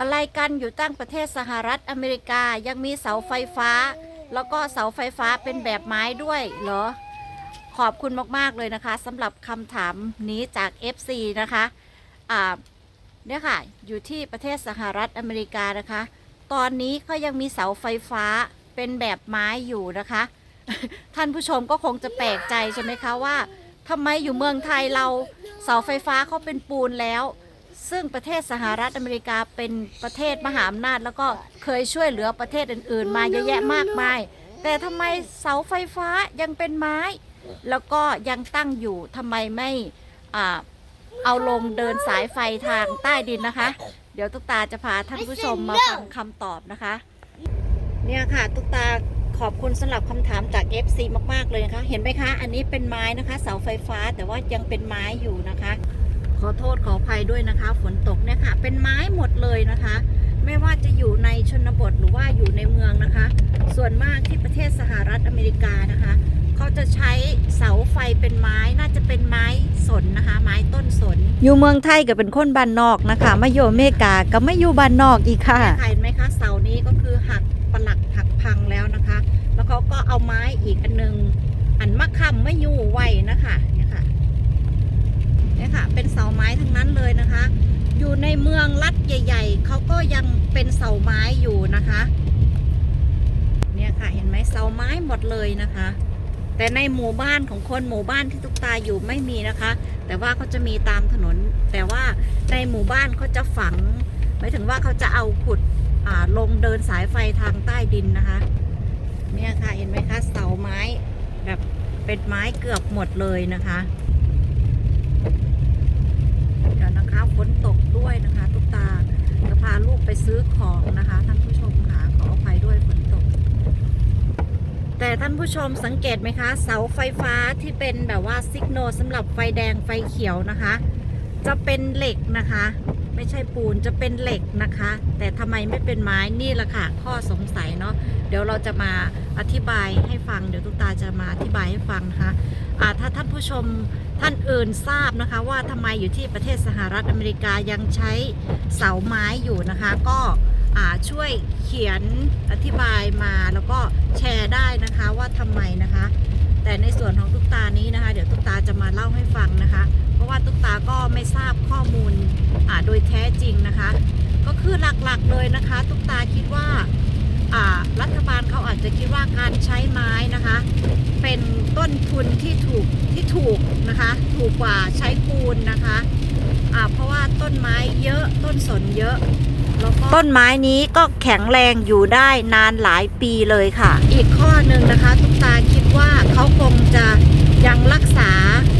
อะไรกันอยู่ตั้งประเทศสหรัฐอเมริกายังมีเสาไฟฟ้า แล้วก็เสาไฟฟ้าเป็นแบบไม้ด้วยเหรอ ขอบคุณมาก ๆ เลยนะคะสำหรับคำถามนี้จาก FC นะคะอ่าเนี่ยค่ะ อยู่ที่ประเทศสหรัฐอเมริกานะคะ ตอนนี้ก็ยังมีเสาไฟฟ้าเป็นแบบไม้อยู่นะคะ ท่านผู้ชมก็คงจะแปลกใจใช่ไหมคะว่าทำไมอยู่เมืองไทยเราเสาไฟฟ้าเขาเป็นปูนแล้ว ซึ่งประเทศสหรัฐอเมริกาเป็นประเทศมหาอำนาจ แล้วก็เคยช่วยเหลือประเทศอื่น ๆ มาเยอะแยะมากมาย แต่ทำไมเสาไฟฟ้ายังเป็นไม้ แล้วก็ยังตั้งอยู่ทำไมไม่เอาลงเดินสายไฟทางใต้ดินนะคะ เดี๋ยวตุ๊กตาจะพาท่านผู้ชมมาฟังคำตอบนะคะ เนี่ยค่ะตุ๊กตาขอบคุณสำหรับคำถามจาก FC มาก ๆ เลยนะคะ เห็นไหมคะ อันนี้เป็นไม้นะคะ เสาไฟฟ้าแต่ว่ายังเป็นไม้อยู่นะคะ ขอโทษขออภัยด้วยนะคะ ฝนตกเนี่ยค่ะ เป็นไม้หมดเลยนะคะ ไม่ว่าจะอยู่ในชนบทหรือว่าอยู่ในเมืองนะคะ ส่วนมากที่ประเทศสหรัฐอเมริกานะคะ เขาจะใช้เสาไฟเป็นไม้น่าจะเป็นไม้สนนะคะ ไม้ต้นสน อยู่เมืองไทยก็เป็นคนบ้านนอกนะคะมาอยู่อเมริกาก็ไม่อยู่บ้านนอกอีกค่ะเห็นไหมคะเสานี้ก็คือหักปลักหักพังแล้วนะคะ แล้วเขาก็เอาไม้อีกอันหนึงอันมะคำไม่อยู่ไว้นะคะเนี่ยค่ะ เนี่ยค่ะ เป็นเสาไม้ทั้งนั้นเลยนะคะ อยู่ในเมืองรัฐใหญ่ ๆเขาก็ยังเป็นเสาไม้อยู่นะคะ เนี่ยค่ะเห็นไหมเสาไม้หมดเลยนะคะ แต่ในหมู่บ้านของคนหมู่บ้านที่ตุกตาอยู่ไม่มีนะคะ แต่ว่าเขาจะมีตามถนน แต่ว่าในหมู่บ้านเขาจะฝังหมายถึงว่าเขาจะเอาขุดลงเดินสายไฟทางใต้ดินนะคะ เนี่ยค่ะเห็นไหมคะเสาไม้แบบเป็นไม้เกือบหมดเลยนะคะ นะคะฝนตกด้วยนะคะตุกตาจะพาลูกไปซื้อของนะคะ ท่านผู้ชมค่ะขออภัยด้วยฝนตก แต่ท่านผู้ชมสังเกตไหมคะ เสาไฟฟ้าที่เป็นแบบว่าสิกโนสำหรับไฟแดงไฟเขียวนะคะ จะเป็นเหล็กนะคะ ไม่ใช่ปูนจะเป็นเหล็กนะคะ แต่ทำไมไม่เป็นไม้นี่แหละค่ะ ข้อสงสัยเนาะเดี๋ยวเราจะมาอธิบายให้ฟัง เดี๋ยวตุ๊กตาจะมาอธิบายให้ฟังนะคะถ้าท่านผู้ชมท่านอื่นทราบนะคะ ว่าทำไมอยู่ที่ประเทศสหรัฐอเมริกายังใช้เสาไม้อยู่นะคะ ก็ช่วยเขียนอธิบายมาแล้วก็แชร์ได้นะคะว่าทำไมนะคะ แต่ในส่วนของตุ๊กตานี้นะคะ เดี๋ยวตุ๊กตาจะมาเล่าให้ฟังนะคะ กตาก็ไม่ทราบข้อมูลอ่าโดยแท้จริงนะคะ ก็คือหลักๆเลยนะคะตุ๊กตาคิดว่าอ่ารัฐบาลเขาอาจจะคิดว่าการใช้ไม้นะคะ เป็นต้นทุนที่ถูกที่ถูกนะคะ ถูกกว่าใช้ปูนนะคะอ่าเพราะว่าต้นไม้เยอะต้นสนเยอะแล้วก็ต้นไม้นี้ก็แข็งแรงอยู่ได้นานหลายปีเลยค่ะ อีกข้อหนึ่งนะคะ ทุกตาคิดว่าเขาคงจะยังรักษาอ่า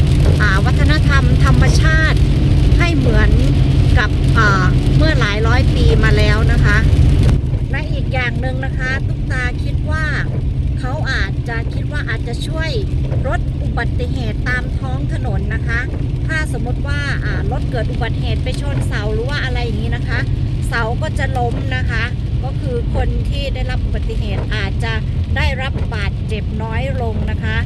วัฒนธรรมธรรมชาติให้เหมือนกับเมื่อหลายร้อยปีมาแล้วนะคะและอีกอย่างหนึ่งนะคะตุ๊กตาคิดว่าเขาอาจจะคิดว่าอาจจะช่วยลดอุบัติเหตุตามท้องถนนนะคะ ถ้าสมมติว่ารถเกิดอุบัติเหตุไปชนเสาหรือว่าอะไรอย่างนี้นะคะ เสาก็จะล้มนะคะ ก็คือคนที่ได้รับอุบัติเหตุอาจจะได้รับบาดเจ็บน้อยลงนะคะ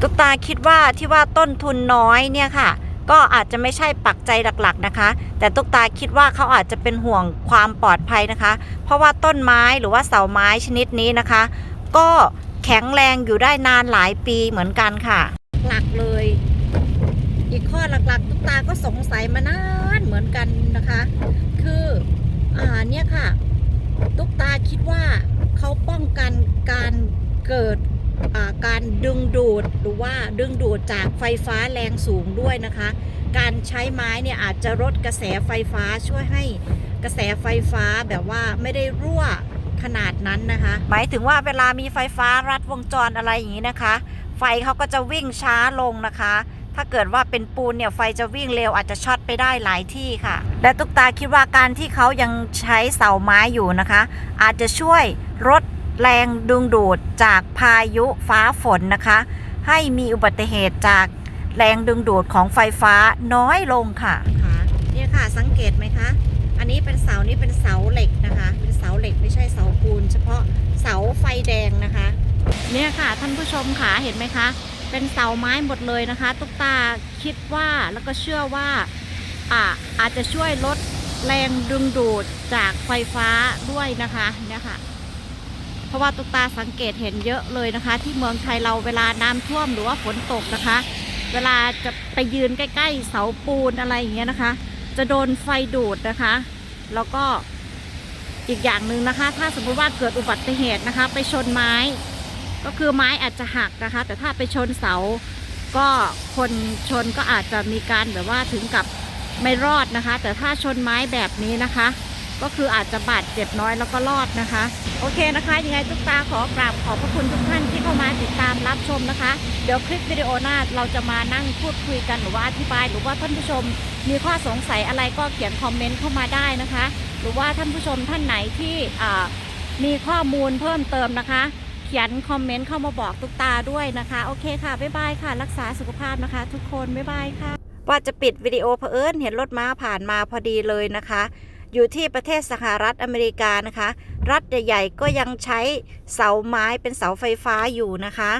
ตุ๊กตาคิดว่าที่ว่าต้นทุนน้อยเนี่ยค่ะ ก็อาจจะไม่ใช่ปักใจหลักๆนะคะ แต่ตุ๊กตาคิดว่าเขาอาจจะเป็นห่วงความปลอดภัยนะคะ เพราะว่าต้นไม้หรือว่าเสาไม้ชนิดนี้นะคะ ก็แข็งแรงอยู่ได้นานหลายปีเหมือนกันค่ะ หลักเลย อีกข้อหลักๆ ตุ๊กตาก็สงสัยมานานเหมือนกันนะคะ คืออ่าเนี่ยค่ะ ตุ๊กตาคิดว่าเขาป้องกันการเกิด การดึงดูดหรือว่าดึงดูดจากไฟฟ้าแรงสูงด้วยนะคะ การใช้ไม้เนี่ยอาจจะลดกระแสไฟฟ้าช่วยให้กระแสไฟฟ้าแบบว่าไม่ได้รั่วขนาดนั้นนะคะ หมายถึงว่าเวลามีไฟฟ้ารัดวงจรอะไรอย่างนี้นะคะ ไฟเขาก็จะวิ่งช้าลงนะคะ ถ้าเกิดว่าเป็นปูนเนี่ยไฟจะวิ่งเร็วอาจจะช็อตไปได้หลายที่ค่ะ และตุ๊กตาคิดว่าการที่เขายังใช้เสาไม้อยู่นะคะ อาจจะช่วยลด แรงดึงดูดจากพายุฟ้าฝนนะคะ ให้มีอุบัติเหตุจากแรงดึงดูดของไฟฟ้าน้อยลงค่ะเนี่ยค่ะสังเกตไหมคะ อันนี้เป็นเสานี่เป็นเสาเหล็กนะคะ เป็นเสาเหล็กไม่ใช่เสาปูน เฉพาะเสาไฟแดงนะคะ เนี่ยค่ะท่านผู้ชมค่ะเห็นไหมคะ เป็นเสาไม้หมดเลยนะคะ ตุ๊กตาคิดว่าแล้วก็เชื่อว่าอ่าอาจจะช่วยลดแรงดึงดูดจากไฟฟ้าด้วยนะคะเนี่ยค่ะ เพราะว่าตุ๊กตาสังเกตเห็นเยอะเลยนะคะ ที่เมืองไทยเราเวลาน้ำท่วมหรือว่าฝนตกนะคะ เวลาจะไปยืนใกล้ๆเสาปูนอะไรอย่างเงี้ยนะคะ จะโดนไฟดูดนะคะ แล้วก็อีกอย่างหนึ่งนะคะ ถ้าสมมติว่าเกิดอุบัติเหตุนะคะ ไปชนไม้ ก็คือไม้อาจจะหักนะคะ แต่ถ้าไปชนเสาก็คนชนก็อาจจะมีการแบบว่าถึงกับไม่รอดนะคะ แต่ถ้าชนไม้แบบนี้นะคะ ก็คืออาจจะบาดเจ็บน้อยแล้วก็รอดนะคะ โอเคนะคะ ยังไงทุกตาขอกราบขอบพระคุณทุกท่านที่เข้ามาติดตามรับชมนะคะ เดี๋ยวคลิปวิดีโอหน้าเราจะมานั่งพูดคุยกันหรือว่าอธิบาย หรือว่าท่านผู้ชม มีข้อสงสัยอะไรก็เขียนคอมเมนต์เข้ามาได้นะคะ หรือว่าท่านผู้ชมท่านไหนที่มีข้อมูลเพิ่มเติมนะคะ เขียนคอมเมนต์เข้ามาบอกตุกตาด้วยนะคะ โอเคค่ะบ๊ายบายค่ะ รักษาสุขภาพนะคะ ทุกคนบ๊ายบายค่ะว่าจะปิดวิดีโอเผอิญเห็นรถม้าผ่านมาพอดีเลยนะคะ อยู่ที่ประเทศสหรัฐอเมริกานะคะ รัฐใหญ่ๆก็ยังใช้เสาไม้เป็นเสาไฟฟ้าอยู่นะคะ